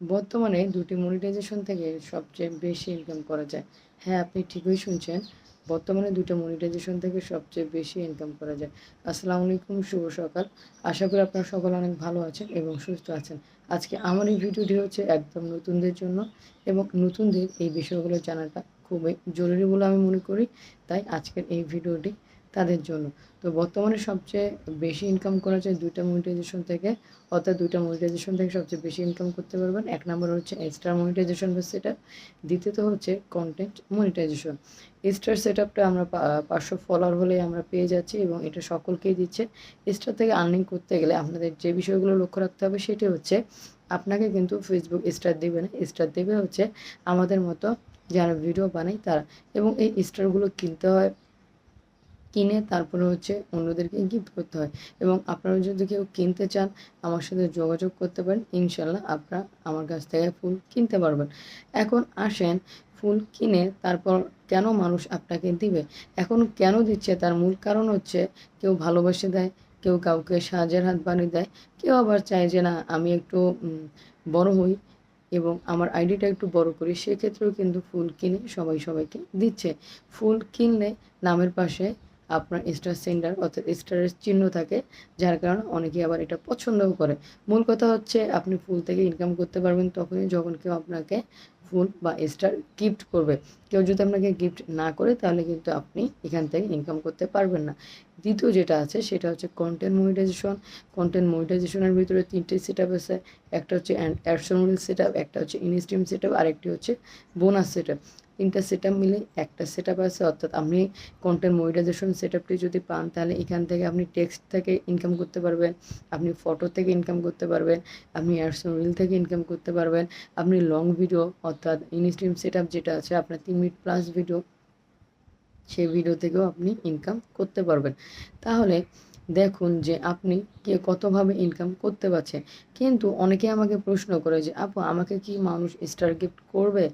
বর্তমানে দুটি মনিটাইজেশন থেকে সবচেয়ে বেশি ইনকাম করা যায়। হ্যাঁ আপনি ঠিকই শুনছেন। বর্তমানে দুটো মনিটাইজেশন থেকে সবচেয়ে বেশি ইনকাম করা যায়। আসসালামু আলাইকুম, শুভ সকাল। আশা করি আপনারা সকলে অনেক ভালো আছেন এবং সুস্থ আছেন। আজকে আমার এই ভিডিওটি হচ্ছে একদম নতুনদের জন্য এবং নতুনদের এই বিষয়গুলো জানাটা খুবই জরুরি বলে আমি মনে করি। তাই আজকের এই ভিডিওটি তাদের জন্য। তো বর্তমানে সবচেয়ে বেশি ইনকাম করা যায় দুইটা মনিটাইজেশন থেকে। অর্থাৎ দুইটা মনিটাইজেশন থেকে সবচেয়ে বেশি ইনকাম করতে পারবেন। এক নম্বর হচ্ছে স্টার মনিটাইজেশন বা সেট দ্বিতীয়ত হচ্ছে কন্টেন্ট মনিটাইজেশন স্টার সেট আপটা আমরা পাঁচশো ফলোয়ার হলে আমরা পেয়ে যাচ্ছি এবং এটা সকলকেই দিচ্ছে। স্টার থেকে আর্নিং করতে গেলে আপনাদের যে বিষয়গুলো লক্ষ্য রাখতে হবে সেটি হচ্ছে আপনাকে কিন্তু ফেসবুক স্টার দেবে না। স্টার দেবে হচ্ছে আমাদের মতো যারা ভিডিও বানায় তারা। এবং এই স্টারগুলো কিনতে হয় কিনে তারপরে হচ্ছে অন্যদেরকে গিফট করতে হয়। এবং আপনারা যদি কেউ কিনতে চান, আমার সাথে যোগাযোগ করতে পারেন। ইনশাল্লাহ আপনারা আমার কাছ থেকে ফুল কিনতে পারবেন। এখন আসেন ফুল কিনে তারপর কেন মানুষ আপনাকে দিবে? এখন কেন দিচ্ছে? তার মূল কারণ হচ্ছে কেউ ভালোবাসে দেয়, কেউ কাউকে সাহায্যের হাত বানিয়ে দেয়, কেউ আবার চায় যে না, আমি একটু বড় হই এবং আমার আইডিটা একটু বড় করি। সেক্ষেত্রেও কিন্তু ফুল কিনে সবাই সবাইকে দিচ্ছে। ফুল কিনলে নামের পাশে আপনার স্টার সেন্টার অর্থাৎ স্টারের চিহ্ন থাকে, যার কারণে অনেকে আবার এটা পছন্দও করে। মূল কথা হচ্ছে আপনি ফুল থেকে ইনকাম করতে পারবেন, তখনই যখন কেউ আপনাকে ফুল বা স্টার গিফট করবে। কেউ যদি আপনাকে গিফট না করে, তাহলে কিন্তু আপনি এখান থেকে ইনকাম করতে পারবেন না। দ্বিতীয় যেটা আছে, সেটা হচ্ছে কন্টেন্ট মনিটাইজেশন কন্টেন্ট মনিটাইজেশনের ভিতরে তিনটে সেট আপ আছে। একটা হচ্ছে অ্যাডসোনাল সেট আপ একটা হচ্ছে ইনস্ট্রিম সেট আপ আরেকটি হচ্ছে বোনাস সেট আপ তিনটা সেট মিলে একটা সেট আছে, অর্থাৎ আপনি কন্টেন্ট মনিটাইজেশন সেট যদি পান, তাহলে এখান থেকে আপনি টেক্সট থেকে ইনকাম করতে পারবেন, আপনি ফটো থেকে ইনকাম করতে পারবেন, আপনি অ্যাডসন রিল থেকে ইনকাম করতে পারবেন, আপনি লং ভিডিও অর্থাৎ ইনস্ট্রিম সেট যেটা আছে, আপনার তিন মিনিট প্লাস ভিডিও সেই ভিডিও থেকেও আপনি ইনকাম করতে পারবেন। তাহলে দেখুন যে আপনি কে কতভাবে ইনকাম করতে পারছেন। কিন্তু অনেকে আমাকে প্রশ্ন করে যে, আপু, আমাকে কি মানুষ স্টার গিফট করবে?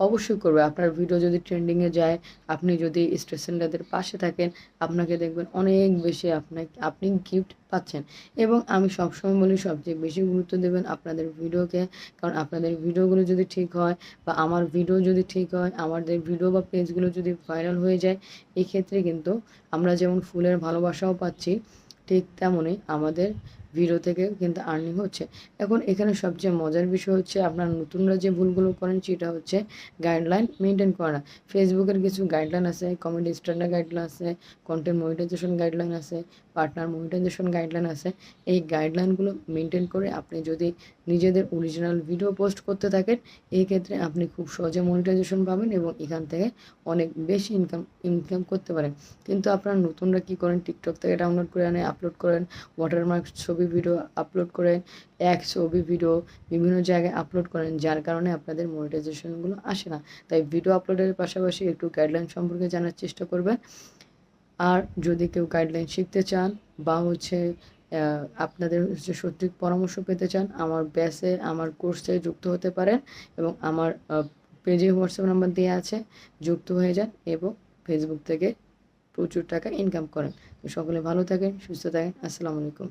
অবশ্যই করবে। আপনার ভিডিও যদি ট্রেন্ডিংয়ে যায়, আপনি যদি স্টেশনটাদের পাশে থাকেন, আপনাকে দেখবেন অনেক বেশি আপনাকে, আপনি গিফট পাচ্ছেন। এবং আমি সবসময় বলি, সবচেয়ে বেশি গুরুত্ব দেবেন আপনাদের ভিডিওকে কারণ আপনাদের ভিডিওগুলো যদি ঠিক হয় বা আমার ভিডিও যদি ঠিক হয়, আমাদের ভিডিও বা পেজগুলো যদি ভাইরাল হয়ে যায়, এক্ষেত্রে কিন্তু আমরা যেমন ফুলের ভালোবাসাও পাচ্ছি, ঠিক তেমনই আমাদের ভিডিও থেকে কিন্তু আর্নিং হচ্ছে। এখন এখানে সবচেয়ে মজার বিষয় হচ্ছে আপনার নতুনরা যে ভুলগুলো করেন সেটা হচ্ছে গাইডলাইন মেনটেন করা। ফেসবুকের কিছু গাইডলাইন আছে কমেডি স্ট্যান্ডার্ড গাইডলাইন আছে কন্টেন্ট মনিটাইজেশন গাইডলাইন আছে পার্টনার মনিটাইজেশন গাইডলাইন আছে। এই গাইডলাইনগুলো মেনটেন করে আপনি যদি নিজেদের অরিজিনাল ভিডিও পোস্ট করতে থাকেন, এই ক্ষেত্রে আপনি খুব সহজে মনিটাইজেশন পাবেন এবং এখান থেকে অনেক বেশি ইনকাম ইনকাম করতে পারেন। কিন্তু আপনারা নতুনরা কী করেন? টিকটক থেকে ডাউনলোড করে আনে আপলোড করেন ওয়াটারমার্ক ছবি ভিডিও আপলোড করেন এক ছবি, ভিডিও বিভিন্ন জায়গায় আপলোড করেন, যার কারণে আপনাদের মনিটাইজেশনগুলো আসে না। তাই ভিডিও আপলোডের পাশাপাশি একটু গাইডলাইন সম্পর্কে জানার চেষ্টা করবেন। আর যদি কেউ গাইডলাইন শিখতে চান বা হচ্ছে আপনাদের হচ্ছে সঠিক পরামর্শ পেতে চান, আমার ব্যাসে আমার কোর্সে যুক্ত হতে পারেন এবং আমার পেজে হোয়াটসঅ্যাপ নাম্বার দেওয়া আছে, যুক্ত হয়ে যান এবং ফেসবুক থেকে প্রচুর টাকা ইনকাম করেন। তো সকলে ভালো থাকেন, সুস্থ থাকেন, আসসালামু আলাইকুম।